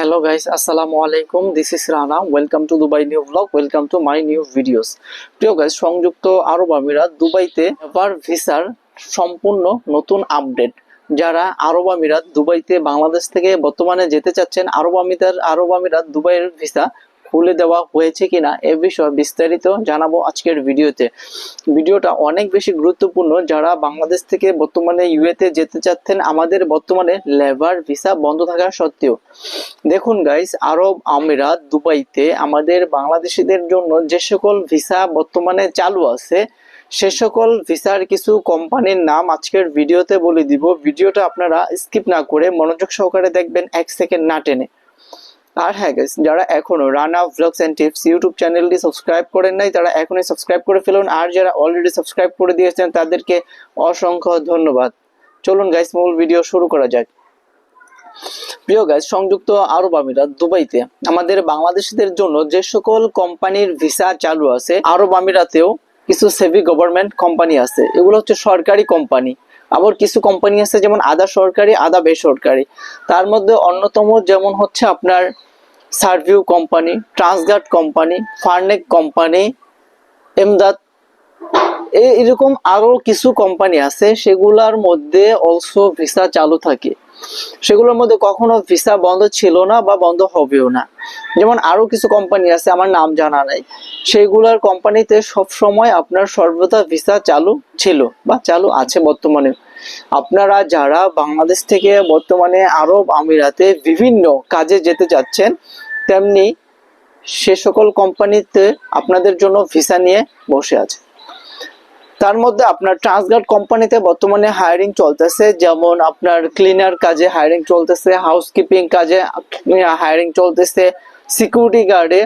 Hello guys আসসালামু আলাইকুম this is Rana welcome to Dubai new vlog welcome to my new videos প্রিয় guys সংযুক্ত আরব আমিরাত, দুবাইতে এবার ভিসার সম্পূর্ণ নতুন আপডেট যারা আরব আমিরাত, দুবাইতে বাংলাদেশ থেকে বর্তমানে যেতে চাচ্ছেন, আরব আমিরাত আরব আমিরাত, দুবাইয়ের ভিসা খুলে দেওয়া হয়েছে কিনা এ বিষয়ে বিস্তারিত জানাব আজকের ভিডিওতে। ভিডিওটা অনেক বেশি গুরুত্বপূর্ণ। যারা বাংলাদেশ থেকে বর্তমানে ইউএতে যেতে চাচ্ছেন, আমাদের বর্তমানে লেবার ভিসা বন্ধ থাকা সত্ত্বেও। দেখুন গাইস আরব আমিরাত দুবাইতে আমাদের বাংলাদেশিদের জন্য যে সকল ভিসা বর্তমানে চালু আছে, সে সকল ভিসার কিছু কোম্পানির নাম আজকের ভিডিওতে বলে দিব। ভিডিওটা আপনারা স্কিপ না করে মনোযোগ সহকারে দেখবেন, এক সেকেন্ড না টেনে। আর হ্যাঁ গাইস যারা এখনও Rana vlogs and tips YouTube চ্যানেলটি সাবস্ক্রাইব করেন নাই, তারা এখনই সাবস্ক্রাইব করে ফেলুন। আর যারা অলরেডি সাবস্ক্রাইব করে দিয়েছেন, তাদেরকে অসংখ্য ধন্যবাদ। চলুন গাইস মূল ভিডিও শুরু করা যাক। প্রিয় গাইস সংযুক্ত আরব আমিরাত, দুবাইতে আমাদের বাংলাদেশিদের জন্য যে সকল কোম্পানির ভিসা চালু আছে, আরব আমিরাতেও কিছু সেভি গভর্নমেন্ট কোম্পানি আছে। এগুলো হচ্ছে সরকারি কোম্পানি আবার কিছু কোম্পানি আছে যেমন আধা সরকারি, আধা বেসরকারি। তার মধ্যে অন্যতম যেমন হচ্ছে আপনার ServeU company Transguard company Farnek company Emdad এ- এরকম আরও কিছু কোম্পানি আছে, সেগুলোর মধ্যে অলসো ভিসা চালু থাকে। সেগুলোর মধ্যে কখনো ভিসা বন্ধ ছিল না বা বন্ধ হবেও না। যেমন আরও কিছু কোম্পানি আছে, আমার নাম জানা নাই। সেইগুলোর কোম্পানিতে সব সময় আপনার সর্বদা ভিসা চালু ছিল বা চালু আছে বর্তমানে। আপনারা যারা বাংলাদেশ থেকে বর্তমানে আরব আমিরাতে বিভিন্ন কাজে যেতে যাচ্ছেন, তেমনি সে সকল কোম্পানিতে আপনাদের জন্য ভিসা নিয়ে বসে আছে তার মধ্যে আপনার ট্রান্সগার্ড কোম্পানিতে বর্তমানে হায়ারিং চলতেছে, যেমন আপনার ক্লিনার কাজে হায়ারিং চলতেছে হাউসকিপিং কাজে হায়ারিং চলতেছে সিকিউরিটি গার্ডে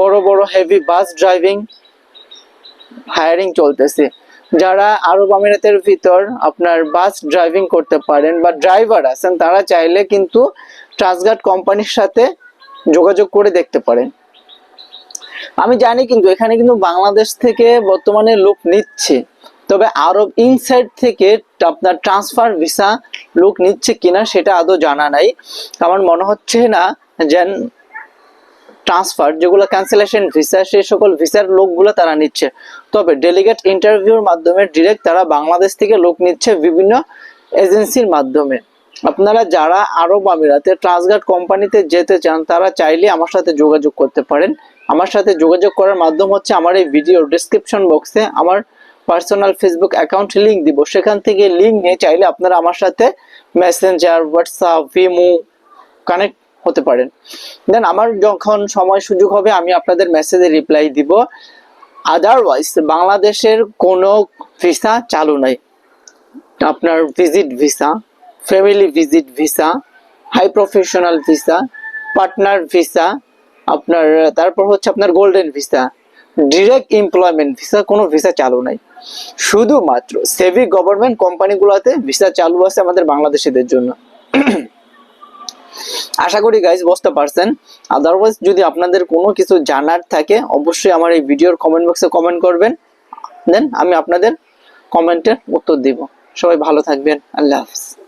বড় বড় হেভি বাস ড্রাইভিং হায়ারিং চলতেছে। যারা আরব আমিরাতের ভিতর আপনার বাস ড্রাইভিং করতে পারেন বা ড্রাইভার আছেন, তারা চাইলে কিন্তু ট্রান্সগার্ড কোম্পানির সাথে যোগাযোগ করে দেখতে পারেন। আমি জানি কিন্তু এখানে কিন্তু বাংলাদেশ থেকে বর্তমানে লোক নিচ্ছে, তবে আরব ইনসাইড থেকে আপনার ট্রান্সফার ভিসা লোক নিচ্ছে কিনা সেটা আদৌ জানা নাই। আমার মনে হচ্ছে না যেন ট্রান্সফার যেগুলো ক্যান্সেলেশন ভিসা সেই সকল ভিসার লোকগুলো তারা নিচ্ছে। তবে ডেলিগেট ইন্টারভিউর মাধ্যমে ডিরেক্ট তারা বাংলাদেশ থেকে লোক নিচ্ছে বিভিন্ন এজেন্সির মাধ্যমে। আপনারা যারা আরব আমিরাতে ট্রান্সগার্ড কোম্পানিতে যেতে চান, তারা চাইলে আমার সাথে যোগাযোগ করতে পারেন। আমার সাথে যোগাযোগ করার মাধ্যম হচ্ছে আমার এই ভিডিও ডিসক্রিপশন বক্সে আমার পার্সোনাল ফেসবুক অ্যাকাউন্ট লিঙ্ক দিব। সেখান থেকে লিঙ্ক নিয়ে চাইলে আপনারা আমার সাথে মেসেঞ্জার হোয়াটসঅ্যাপ ভিমো কানেক্ট হতে পারেন। দেন আমার যখন সময় সুযোগ হবে, আমি আপনাদের মেসেজে রিপ্লাই দিব। আদারওয়াইজ বাংলাদেশের কোনো ভিসা চালু নাই। আপনার visit visa family visit visa high professional visa partner visa আপনার, তারপর হচ্ছে আপনার golden visa direct employment visa কোনো ভিসা চালু নাই। শুধুমাত্র সেভি গভর্নমেন্ট কোম্পানিগুলোতে ভিসা চালু আছে আমাদের বাংলাদেশিদের জন্য। আশা করি গাইজ বুঝতে পারছেন। আদারওয়াইজ যদি আপনাদের কোনো কিছু জানার থাকে, অবশ্যই আমার এই ভিডিওর কমেন্ট বক্সে কমেন্ট করবেন। দেন আমি আপনাদের কমেন্টের উত্তর দিব। সবাই ভালো থাকবেন। আল্লাহ হাফিজ।